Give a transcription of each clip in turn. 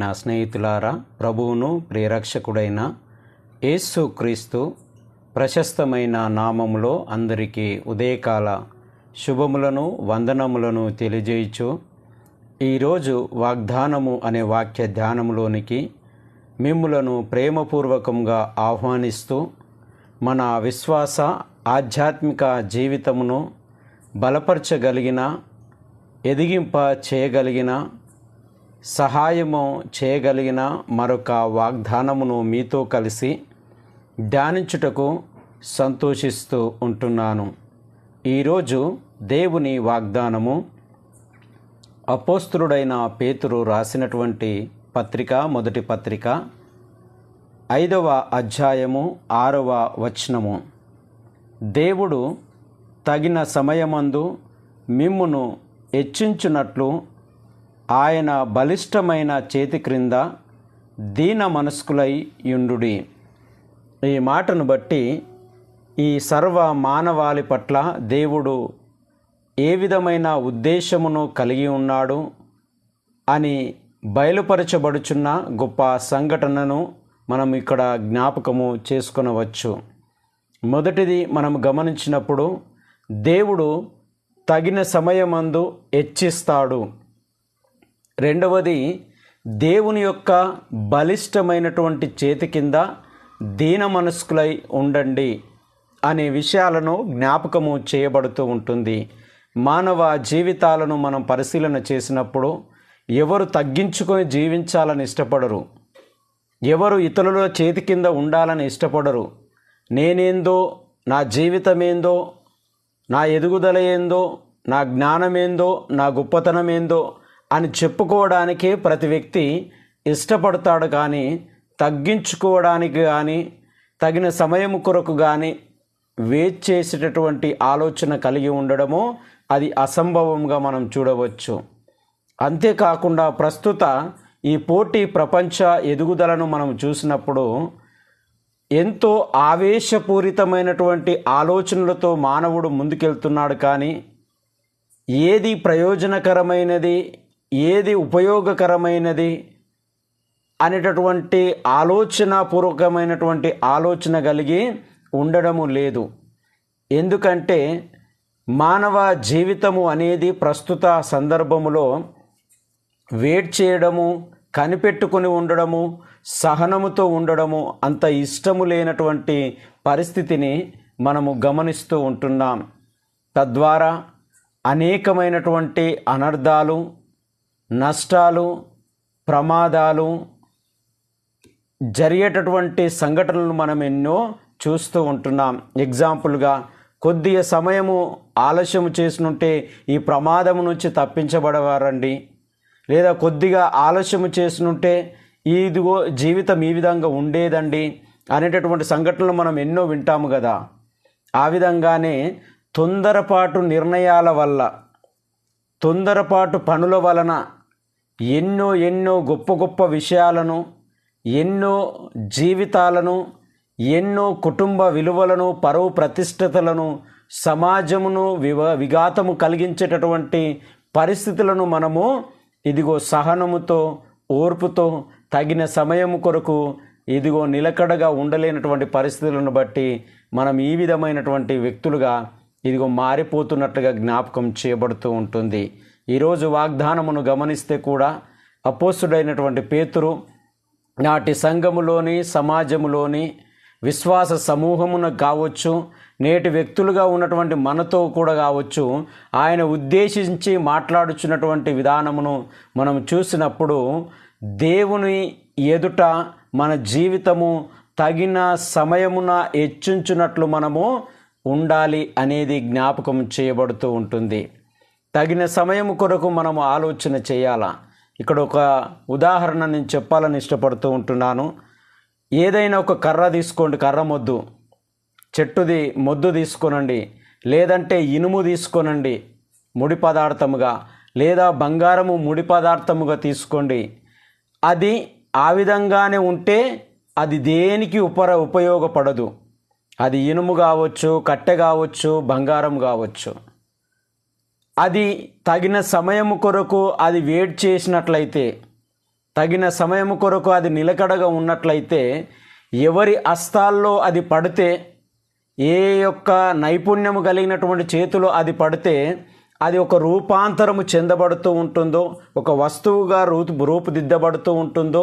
ప్రియమైన స్నేహితులారా ప్రభువును ప్రియరక్షకుడైన యేసు క్రీస్తు ప్రశస్తమైన నామములో అందరికీ ఉదయకాల శుభములను వందనములను తెలియజేయచ్చు ఈరోజు వాగ్దానము అనే వాక్య ధ్యానములోనికి మిమ్ములను ప్రేమపూర్వకంగా ఆహ్వానిస్తూ మన విశ్వాస ఆధ్యాత్మిక జీవితమును బలపరచగలిగిన ఎదిగింప చేయగలిగిన సహాయము చేయగలిగిన మరొక వాగ్దానమును మీతో కలిసి ధ్యానించుటకు సంతోషిస్తూ ఉంటున్నాను. ఈరోజు దేవుని వాగ్దానము అపోస్తుడైన పేతురు రాసినటువంటి పత్రిక మొదటి పత్రిక ఐదవ అధ్యాయము ఆరవ వచనము. దేవుడు తగిన సమయమందు మిమ్మును హెచ్చించున్నట్లు ఆయన బలిష్టమైన చేతి క్రింద దీన మనస్కులై యుండుడి. ఈ మాటను బట్టి ఈ సర్వ మానవాళి పట్ల దేవుడు ఏ విధమైన ఉద్దేశమును కలిగి ఉన్నాడు అని బయలుపరచబడుచున్న గొప్ప సంఘటనను మనం ఇక్కడ జ్ఞాపకము చేసుకొనవచ్చు. మొదటిది మనం గమనించినప్పుడు దేవుడు తగిన సమయమందు హెచ్చిస్తాడు. రెండవది దేవుని యొక్క బలిష్టమైనటువంటి చేతి కింద దీన మనస్కులై ఉండండి అనే విషయాలను జ్ఞాపకము చేయబడుతూ ఉంటుంది. మానవ జీవితాలను మనం పరిశీలన చేసినప్పుడు ఎవరు తగ్గించుకొని జీవించాలని ఇష్టపడరు? ఎవరు ఇతరుల చేతి కింద ఉండాలని ఇష్టపడరు? నేనేందో నా జీవితమేందో నా ఎదుగుదల ఏందో నా జ్ఞానమేందో నా గొప్పతనమేందో అని చెప్పుకోవడానికే ప్రతి వ్యక్తి ఇష్టపడతాడు కానీ తగ్గించుకోవడానికి కానీ తగిన సమయం కొరకు కానీ వేచి చేసేటటువంటి ఆలోచన కలిగి ఉండడము అది అసంభవంగా మనం చూడవచ్చు. అంతేకాకుండా ప్రస్తుత ఈ పోటీ ప్రపంచ ఎదుగుదలను మనం చూసినప్పుడు ఎంతో ఆవేశపూరితమైనటువంటి ఆలోచనలతో మానవుడు ముందుకెళ్తున్నాడు కానీ ఏది ప్రయోజనకరమైనది ఏది ఉపయోగకరమైనది అనేటటువంటి ఆలోచనాపూర్వకమైనటువంటి ఆలోచన కలిగి ఉండడము లేదు. ఎందుకంటే మానవ జీవితము అనేది ప్రస్తుత సందర్భములో వెయిట్ చేయడము కనిపెట్టుకుని ఉండడము సహనముతో ఉండడము అంత ఇష్టము లేనటువంటి పరిస్థితిని మనము గమనిస్తూ ఉంటున్నాం. తద్వారా అనేకమైనటువంటి అనర్థాలు నష్టాలు ప్రమాదాలు జరిగేటటువంటి సంఘటనలు మనం ఎన్నో చూస్తూ ఉంటున్నాం. ఎగ్జాంపుల్గా కొద్దిగా సమయము ఆలస్యం చేసినుంటే ఈ ప్రమాదం నుంచి తప్పించబడవారండి. లేదా కొద్దిగా ఆలస్యం చేసినుంటే ఇదిగో జీవితం ఈ విధంగా ఉండేదండి అనేటటువంటి సంఘటనలు మనం ఎన్నో వింటాము కదా. ఆ విధంగానే తొందరపాటు నిర్ణయాల వల్ల తొందరపాటు పనుల వలన ఎన్నో ఎన్నో గొప్ప గొప్ప విషయాలను ఎన్నో జీవితాలను ఎన్నో కుటుంబ విలువలను పరువు ప్రతిష్టతలను సమాజమును వివ విఘాతము కలిగించేటటువంటి పరిస్థితులను మనము ఇదిగో సహనముతో ఓర్పుతో తగిన సమయం కొరకు ఇదిగో నిలకడగా ఉండలేనటువంటి పరిస్థితులను బట్టి మనం ఈ విధమైనటువంటి వ్యక్తులుగా ఇదిగో మారిపోతున్నట్లుగా జ్ఞాపకం చేయబడుతూ ఉంటుంది. ఈరోజు వాగ్దానమును గమనిస్తే కూడా అపోస్తుడైనటువంటి పేతురు నాటి సంఘములోని సమాజములోని విశ్వాస సమూహమున కావచ్చు నేటి వ్యక్తులుగా ఉన్నటువంటి మనతో కూడా కావచ్చు ఆయన ఉద్దేశించి మాట్లాడుచున్నటువంటి విధానమును మనం చూసినప్పుడు దేవుని ఎదుట మన జీవితము తగిన సమయమున హెచ్చించున్నట్లు మనము ఉండాలి అనేది జ్ఞాపకం చేయబడుతూ ఉంటుంది. తగిన సమయం కొరకు మనము ఆలోచన చేయాలా? ఇక్కడ ఒక ఉదాహరణ నేను చెప్పాలని ఇష్టపడుతూ ఉంటున్నాను. ఏదైనా ఒక కర్ర తీసుకోండి కర్ర మొద్దు. చెట్టుది మొద్దు తీసుకోనండి లేదంటే ఇనుము తీసుకోనండి ముడి పదార్థముగా లేదా బంగారము ముడి పదార్థముగా తీసుకోండి. అది ఆ విధంగానే ఉంటే అది దేనికి ఉపర ఉపయోగపడదు. అది ఇనుము కావచ్చు కట్టె కావచ్చు బంగారం కావచ్చు. అది తగిన సమయం కొరకు అది వెయిట్ చేసినట్లయితే తగిన సమయం కొరకు అది నిలకడగా ఉన్నట్లయితే ఎవరి అస్తాల్లో అది పడితే ఏ యొక్క నైపుణ్యము కలిగినటువంటి చేతిలో అది పడితే అది ఒక రూపాంతరము చెందబడుతూ ఉంటుందో ఒక వస్తువుగా రూపు రూపుదిద్దబడుతూ ఉంటుందో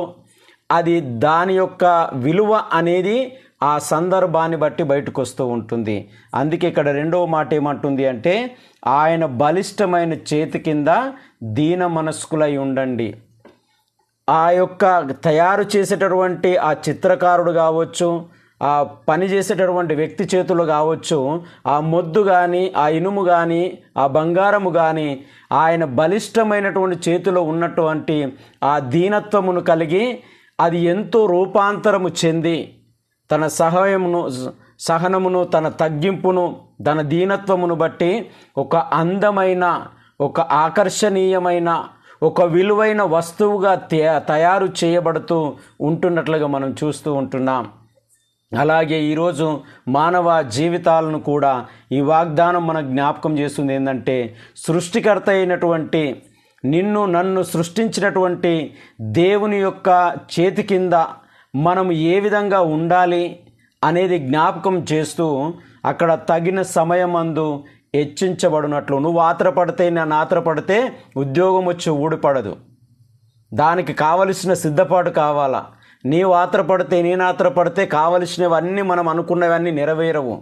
అది దాని యొక్క విలువ అనేది ఆ సందర్భాన్ని బట్టి బయటకు వస్తూ ఉంటుంది. అందుకే ఇక్కడ రెండవ మాట ఏమంటుంది అంటే ఆయన బలిష్టమైన చేతి కింద దీన మనస్కులై ఉండండి. ఆ యొక్క తయారు చేసేటటువంటి ఆ చిత్రకారుడు కావచ్చు ఆ పని చేసేటటువంటి వ్యక్తి చేతులు కావచ్చు ఆ మొద్దు కానీ ఆ ఇనుము కానీ ఆ బంగారము కానీ ఆయన బలిష్టమైనటువంటి చేతిలో ఉన్నటువంటి ఆ దీనత్వమును కలిగి అది ఎంతో రూపాంతరము చెంది తన సహాయమును సహనమును తన తగ్గింపును తన దీనత్వమును బట్టి ఒక అందమైన ఒక ఆకర్షణీయమైన ఒక విలువైన వస్తువుగా తే- తయారు చేయబడుతూ ఉంటున్నట్లుగా మనం చూస్తూ ఉంటున్నాం. అలాగే ఈరోజు మానవ జీవితాలను కూడా ఈ వాగ్దానం మన జ్ఞాపకం చేస్తుంది ఏంటంటే సృష్టికర్త అయినటువంటి నిన్ను నన్ను సృష్టించినటువంటి దేవుని యొక్క చేతి కింద మనం ఏ విధంగా ఉండాలి అనేది జ్ఞాపకం చేస్తూ అక్కడ తగిన సమయమందు హెచ్చించబడినట్లు. నువ్వు ఆత్రపడితే నేను ఆత్రపడితే ఉద్యోగం వచ్చి ఊడిపడదు. దానికి కావలసిన సిద్ధపాటు కావాలా? నీవు ఆత్రపడితే నేను ఆత్రపడితే కావలసినవన్నీ మనం అనుకున్నవన్నీ నెరవేరవు.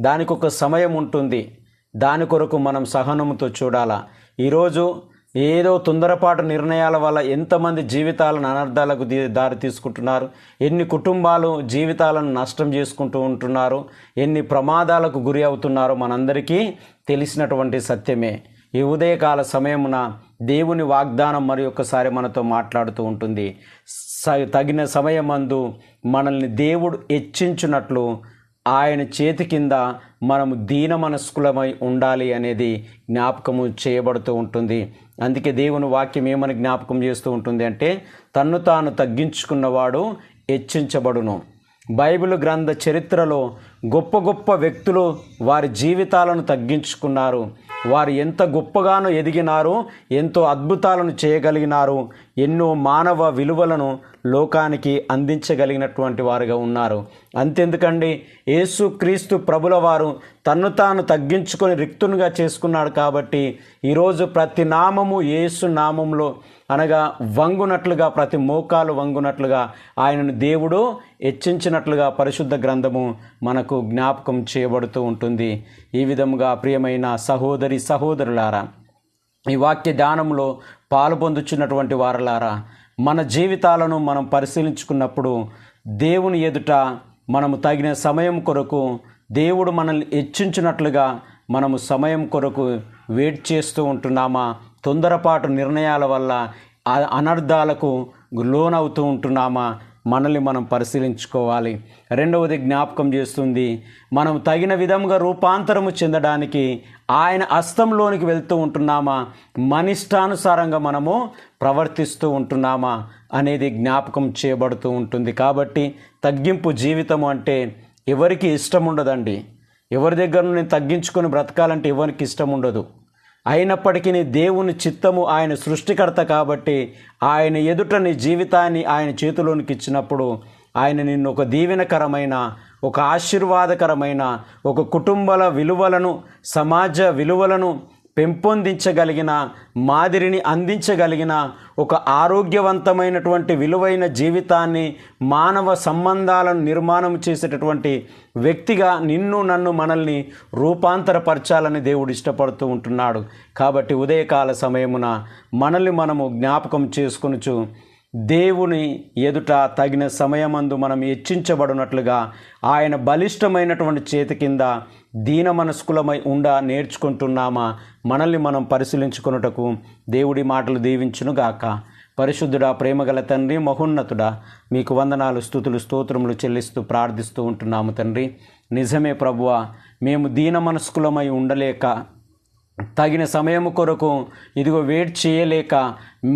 దానికి ఒక సమయం ఉంటుంది. దాని కొరకు మనం సహనంతో చూడాలా. ఈరోజు ఏదో తొందరపాటు నిర్ణయాల వల్ల ఎంతమంది జీవితాలను అనర్థాలకు దారి తీసుకుంటున్నారు ఎన్ని కుటుంబాలు జీవితాలను నష్టం చేసుకుంటూ ఉంటున్నారు ఎన్ని ప్రమాదాలకు గురి అవుతున్నారో మనందరికీ తెలిసినటువంటి సత్యమే. ఈ ఉదయకాల సమయమున దేవుని వాగ్దానం మరి ఒక్కసారి మనతో మాట్లాడుతూ ఉంటుంది. స- తగిన సమయమందు మనల్ని దేవుడు హెచ్చించున్నట్లు ఆయన చేతి కింద మనము దీన మనస్కులమై ఉండాలి అనేది జ్ఞాపకము చేయబడుతూ ఉంటుంది. అందుకే దేవుని వాక్యం ఏమని జ్ఞాపకం చేస్తూ ఉంటుంది అంటే తన్ను తాను తగ్గించుకున్నవాడు హెచ్చించబడును. బైబిల్ గ్రంథ చరిత్రలో గొప్ప గొప్ప వ్యక్తులు వారి జీవితాలను తగ్గించుకున్నారు. వారు ఎంత గొప్పగానో ఎదిగినారు ఎంతో అద్భుతాలను చేయగలిగినారు ఎన్నో మానవ విలువలను లోకానికి అందించగలిగినటువంటి వారుగా ఉన్నారు. అంతెందుకండి యేసు క్రీస్తు ప్రభుల వారు తన్ను తాను తగ్గించుకొని రిక్తునిగా చేసుకున్నాడు కాబట్టి ఈరోజు ప్రతి నామము యేసు నామంలో అనగా వంగునట్లుగా ప్రతి మోకాలు వంగునట్లుగా ఆయనను దేవుడు హెచ్చించినట్లుగా పరిశుద్ధ గ్రంథము మనకు జ్ఞాపకం చేయబడుతూ ఉంటుంది. ఈ విధముగా ప్రియమైన సహోదరి సహోదరులారా ఈ వాక్య ధ్యానంలో పాలు పొందుచున్నటువంటి వారలారా మన జీవితాలను మనం పరిశీలించుకున్నప్పుడు దేవుని ఎదుట మనము తగిన సమయం కొరకు దేవుడు మనల్ని హెచ్చించినట్లుగా మనము సమయం కొరకు వెయిట్ చేస్తూ ఉంటున్నామా? తొందరపాటు నిర్ణయాల వల్ల అనర్థాలకు లోనవుతూ ఉంటున్నామా? మనల్ని మనం పరిశీలించుకోవాలి. రెండవది జ్ఞాపకం చేస్తుంది మనం తగిన విధంగా రూపాంతరము చెందడానికి ఆయన హస్తంలోనికి వెళ్తూ ఉంటున్నామా? మనిష్టానుసారంగా మనము ప్రవర్తిస్తూ ఉంటున్నామా? అనేది జ్ఞాపకం చేయబడుతూ ఉంటుంది. కాబట్టి తగ్గింపు జీవితం అంటే ఎవరికి ఇష్టం ఉండదండి ఎవరి దగ్గర నేను తగ్గించుకొని బ్రతకాలంటే ఎవరికి ఇష్టం ఉండదు అయినప్పటికీ దేవుని చిత్తము ఆయన సృష్టికర్త కాబట్టి ఆయన ఎదుట నీ జీవితాన్ని ఆయన చేతిలోనికి ఇచ్చినప్పుడు ఆయన నిన్ను ఒక దీవెనకరమైన ఒక ఆశీర్వాదకరమైన ఒక కుటుంబాల విలువలను సమాజ విలువలను పెంపొందించగలిగిన మాదిరిని అందించగలిగిన ఒక ఆరోగ్యవంతమైనటువంటి విలువైన జీవితాన్ని మానవ సంబంధాలను నిర్మాణం చేసేటటువంటి వ్యక్తిగా నిన్ను నన్ను మనల్ని రూపాంతరపరచాలని దేవుడు ఇష్టపడుతూ ఉంటున్నాడు. కాబట్టి ఉదయకాల సమయమున మనల్ని మనము జ్ఞాపకం చేసుకొనుచు దేవుని ఎదుట తగిన సమయమందు మనం హెచ్చించబడినట్లుగా ఆయన బలిష్టమైనటువంటి చేతి కింద దీన మనస్కులమై ఉండ నేర్చుకుంటున్నామా? మనల్ని మనం పరిశీలించుకొనుటకు దేవుడి మాటలు దీవించునుగాక పరిశుద్ధుడా ప్రేమగల తండ్రి మహోన్నతుడా మీకు వందనాలు స్థుతులు స్తోత్రములు చెల్లిస్తూ ప్రార్థిస్తూ ఉంటున్నాము తండ్రి. నిజమే ప్రభువ మేము దీన మనస్కులమై ఉండలేక తగిన సమయం కొరకు ఇదిగో వెయిట్ చేయలేక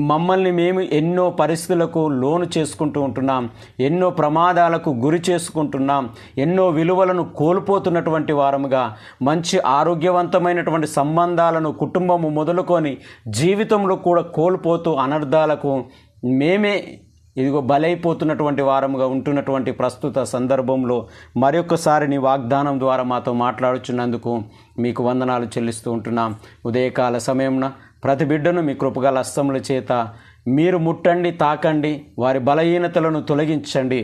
మమ్మల్ని మేము ఎన్నో పరిస్థితులకు లోను చేసుకుంటూ ఉంటున్నాం ఎన్నో ప్రమాదాలకు గురి చేసుకుంటున్నాం ఎన్నో విలువలను కోల్పోతున్నటువంటి వారముగా మంచి ఆరోగ్యవంతమైనటువంటి సంబంధాలను కుటుంబము మొదలుకొని జీవితంలో కూడా కోల్పోతూ అనర్థాలకు మేమే ఇదిగో బలైపోతున్నటువంటి వారముగా ఉంటున్నటువంటి ప్రస్తుత సందర్భంలో మరొకసారి నీ వాగ్దానం ద్వారా మాతో మాట్లాడుచున్నందుకు మీకు వందనాలు చెల్లిస్తూ ఉంటున్నాం. ఉదయకాల సమయంన ప్రతి బిడ్డను మీ కృపగల హస్తముల చేత మీరు ముట్టండి తాకండి వారి బలహీనతలను తొలగించండి.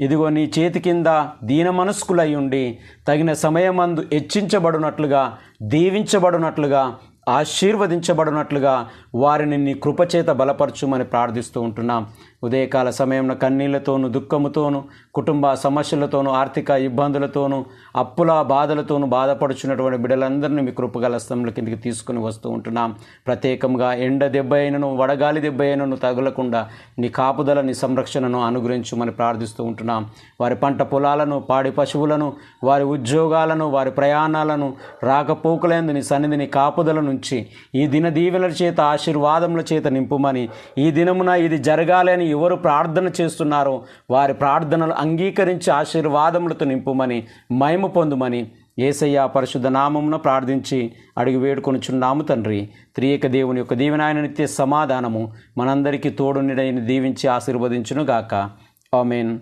ఇదిగో నీ చేతి కింద దీన మనస్కులై ఉండి తగిన సమయమందు హెచ్చించబడినట్లుగా దీవించబడినట్లుగా ఆశీర్వదించబడినట్లుగా వారిని నీ కృపచేత బలపరచుమని ప్రార్థిస్తూ ఉంటున్నాం. ఉదయకాల సమయంలో కన్నీళ్ళతోనూ దుఃఖముతోనూ కుటుంబ సమస్యలతోనూ ఆర్థిక ఇబ్బందులతోనూ అప్పుల బాధలతోనూ బాధపడుచున్నటువంటి బిడ్డలందరినీ మీ కృపగల స్థంలో కిందికి తీసుకుని వస్తూ ఉంటున్నాం. ప్రత్యేకంగా ఎండ దెబ్బ అయినను వడగాలి దెబ్బ అయినను తగలకుండా నీ కాపుదల నీ సంరక్షణను అనుగ్రహించమని ప్రార్థిస్తూ ఉంటున్నాం. వారి పంట పొలాలను పాడి పశువులను వారి ఉద్యోగాలను వారి ప్రయాణాలను రాకపోకలేందు నీ సన్నిధిని కాపుదల నుంచి ఈ దిన దీవెనల చేత ఆశీర్వాదముల చేత నింపుమని ఈ దినమున ఇది జరగాలని ఎవరు ప్రార్థన చేస్తున్నారో వారి ప్రార్థనలు అంగీకరించి ఆశీర్వాదములతో నింపుమని మహిమ పొందుమని ఏసయ్య పరిశుద్ధ నామమున ప్రార్థించి అడిగి వేడుకొనుచున్నాము తండ్రి. త్రియక దేవుని యొక్క దీవెనాయన నిత్య సమాధానము మనందరికీ తోడు నిడైన దీవించి ఆశీర్వదించునుగాక. ఆమెన్.